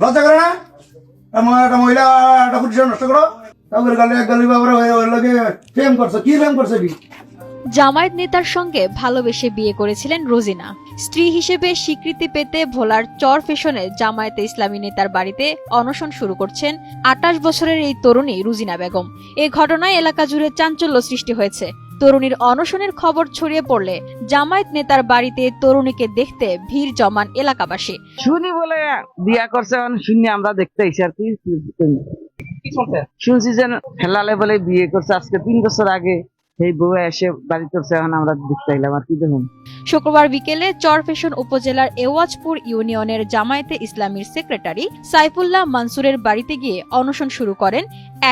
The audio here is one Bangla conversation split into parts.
লজ্জা করে না? একটা মহিলা একটা পুরুষের নষ্ট করো। তারপরে গালি এক গালি বাবার প্রেম করছ। কি প্রেম জামায়াত নেতার সঙ্গে ভালোবেসে বিয়ে করেছিলেন রোজিনা। স্ত্রী হিসেবে স্বীকৃতি পেতে ভোলার চর ফেশনে জামায়াতে ইসলামী নেতার বাড়িতে অনশন শুরু করছেন আটাশ বছরের এই তরুণী রুজিনা বেগম। এ ঘটনায় এলাকা জুড়ে চাঞ্চল্য সৃষ্টি হয়েছে। তরুণীর অনশনের খবর ছড়িয়ে পড়লে জামায়াত নেতার বাড়িতে তরুণীকে দেখতে ভিড় জমান এলাকাবাসী। শুনি বলে বিয়া করছে এখন শুনি আমরা দেখতে এসে আর কি। শুনছি যে হেলালে বলে বিয়ে করছে আজকে তিন বছর আগে সেই বউ এসে বাড়ি করছে এখন আমরা দেখতে আইলাম আর কি দেখুন। শুক্রবার বিকেলে চরফেশন উপজেলার এওয়াজপুর ইউনিয়নের জামায়াতে ইসলামীর সেক্রেটারি সাইফুল্লাহ মানসুরের বাড়িতে গিয়ে অনশন শুরু করেন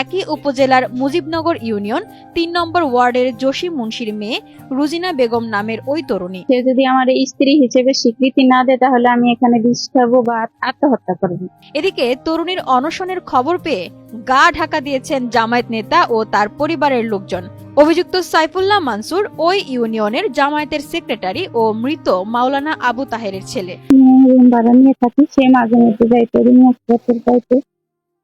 একই উপজেলার মুজিবনগর ইউনিয়ন তিন নম্বর ওয়ার্ডের জসিম মুন্সির মেয়ে রুজিনা বেগম নামের ওই তরুণী। সে যদি আমার স্ত্রী হিসেবে স্বীকৃতি না দেয় তাহলে আমি এখানে বিষ খাব বা আত্মহত্যা করব। এদিকে তরুণীর অনশনের খবর পেয়ে গা ঢাকা দিয়েছেন জামায়াত নেতা ও তার পরিবারের লোকজন। অভিযুক্ত সাইফুল্লাহ মানসুর ওই ইউনিয়নের জামায়াতের সেক্রেটারি ও মৃত মাওলানা আবু তাহেরের ছেলে। ভাড়া নিয়ে থাকি, সে মাঝে মধ্যে যাইতো রুম যাইতো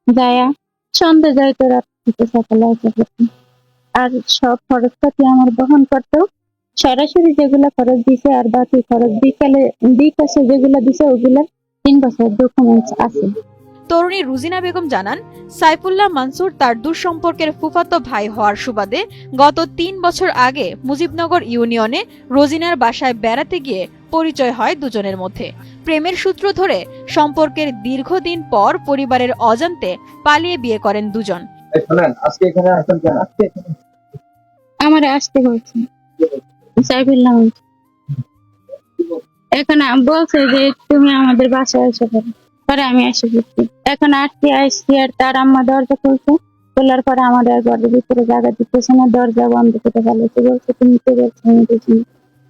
যায়া, সন্ধ্যে যাইতো রাত থেকে সকালে আসা করতো আর সব খরচ পাতি আমার বহন করতো সরাসরি যেগুলো খরচ দিছে আর বাকি খরচ বিকালে, বিকাশে যেগুলো দিছে, ওগুলা তিন বছর ডকুমেন্টস আছে। তরুণী রুজিনা বেগম জানান সাইফুল্লাহ মানসুর তার দুঃসম্পর্কের ফুফাতো ভাই হওয়ার সুবাদে গত তিন বছর আগে মুজিবনগর ইউনিয়নে রোজিনার বাসায় বেড়াতে গিয়ে পরিচয় হয় দুজনের মধ্যে। প্রেমের সূত্র ধরে সম্পর্কের দীর্ঘদিন পর পরিবারের অজান্তে পালিয়ে বিয়ে করেন দুজন। আজকে এখানে আসেন কেন? আজকে আমার আসতে বলছে সাইফুল্লাহ এখন বলছে যে তুমি আমাদের বাসায় এসে পড়ো। পরে আমি এসে গেছি। এখন আসছি আসছি আর তার আম্মা দরজা খুলছে। খোলার পরে আমাদের ঘরের ভিতরে জায়গা দিতেছে না, দরজা বন্ধ করে ফেলেছে। বলছে, তুমি কে বলছো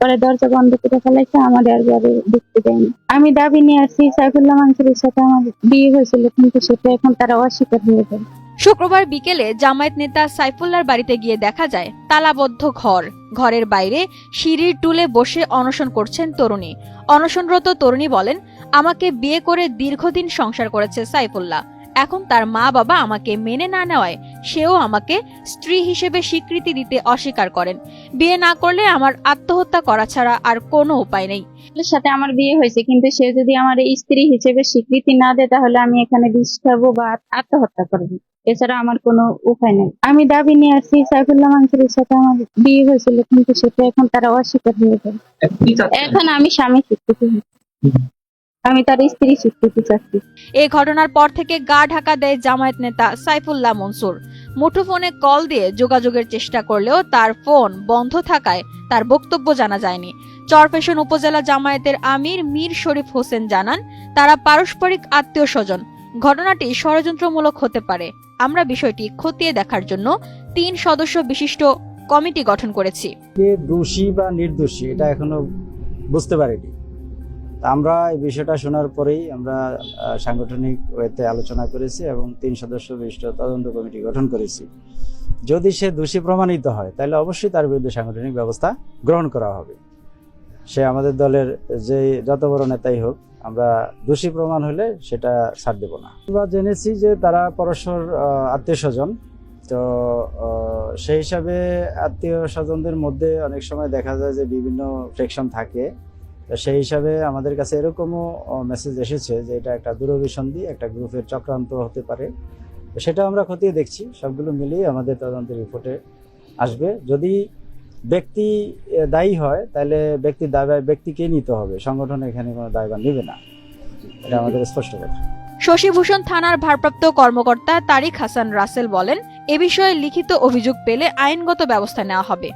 পরে দরজা বন্ধ করে ফেলেছে, আমাদের আর ঘরে ঢুকতে দেয়নি আমি দাবি নিয়ে আসছি, সাইফুল্লাহ মানসুরের সাথে আমার বিয়ে হয়েছিল, কিন্তু সেটা এখন তারা অস্বীকার হয়ে যায়। শুক্রবার বিকেলে জামায়াত নেতা সাইফুল্লার বাড়িতে গিয়ে দেখা যায়, তালাবদ্ধ ঘর। ঘরের বাইরে সিঁড়ির টুলে বসে অনশন করছেন তরুণী। অনশনরত তরুণী বলেন, আমাকে বিয়ে করে দীর্ঘদিন সংসার করেছে সাইফুল্লাহ। এখন তার মা বাবা আমাকে মেনে না নেওয়ায় সেও আমাকে স্ত্রী হিসেবে স্বীকৃতি দিতে অস্বীকার করেন। বিয়ে না করলে আমার আত্মহত্যা করা ছাড়া আর কোনো উপায় নেই। সাথে আমার বিয়ে হয়েছে কিন্তু সে যদি আমার স্ত্রী হিসেবে স্বীকৃতি না দেয় তাহলে আমি এখানে বিষ খাব বা আত্মহত্যা করব। এছাড়া আমার কোনো উপায় নেই। আমি দাবি নিয়ে আসছি সাইফুল্লাহ মানসুরের সাথে আমার বিয়ে হয়েছিল কিন্তু সেটা এখন তারা অস্বীকার হয়ে যায়। এখন আমি স্বামী স্বীকৃতি। আমি তার স্ত্রী স্বীকৃতি চাচ্ছি এই ঘটনার পর থেকে গা ঢাকা দেয় জামায়াত নেতা সাইফুল্লাহ মনসুর। মুঠোফোনে কল দিয়ে যোগাযোগের চেষ্টা করলেও তার ফোন বন্ধ থাকায় তার বক্তব্য জানা যায়নি। চরফেশন উপজেলা জামায়াতের আমির মীর শরীফ হোসেন জানান তারা পারস্পরিক আত্মীয় স্বজন ঘটনাটি ষড়যন্ত্রমূলক হতে পারে। আমরা বিষয়টি খতিয়ে দেখার জন্য তিন সদস্য বিশিষ্ট কমিটি গঠন করেছি। কে দোষী বা নির্দোষী এটা এখনও বুঝতে পারিনি। আমরা এই বিষয়টা শোনার পরেই আমরা সাংগঠনিক ওয়েতে আলোচনা করেছি এবং তিন সদস্য বিশিষ্ট তদন্ত কমিটি গঠন করেছি। যদি সে দোষী প্রমাণিত হয়, তাহলে অবশ্যই তার বিরুদ্ধে সাংগঠনিক ব্যবস্থা গ্রহণ করা হবে। সে আমাদের দলের যে যত বড় নেতাই হোক, আমরা দোষী প্রমাণ হলে সেটা ছাড় দেব না। আমরা জেনেছি যে তারা পরস্পর আত্মীয় স্বজন তো সেই হিসাবে আত্মীয় স্বজনদের মধ্যে অনেক সময় দেখা যায় যে বিভিন্ন ফ্রেকশন থাকে। তো সেই হিসাবে আমাদের কাছে এরকমও মেসেজ এসেছে যে এটা একটা দূরভিসন্ধি, একটা গ্রুপের চক্রান্ত হতে পারে। তো সেটা আমরা খতিয়ে দেখছি, সবগুলো মিলিয়ে আমাদের তদন্তের রিপোর্টে আসবে। যদি ব্যক্তি দায়ী হয়, তাহলে ব্যক্তির দায় ব্যক্তিকে নিতে হবে। সংগঠন এখানে কোনো দায়ভার নেবে না। এটা আমাদের স্পষ্ট কথা। শশীভূষণ থানার ভারপ্রাপ্ত কর্মকর্তা তারিক হাসান রাসেল বলেন, এ বিষয়ে লিখিত অভিযোগ পেলে আইনগত ব্যবস্থা নেওয়া হবে।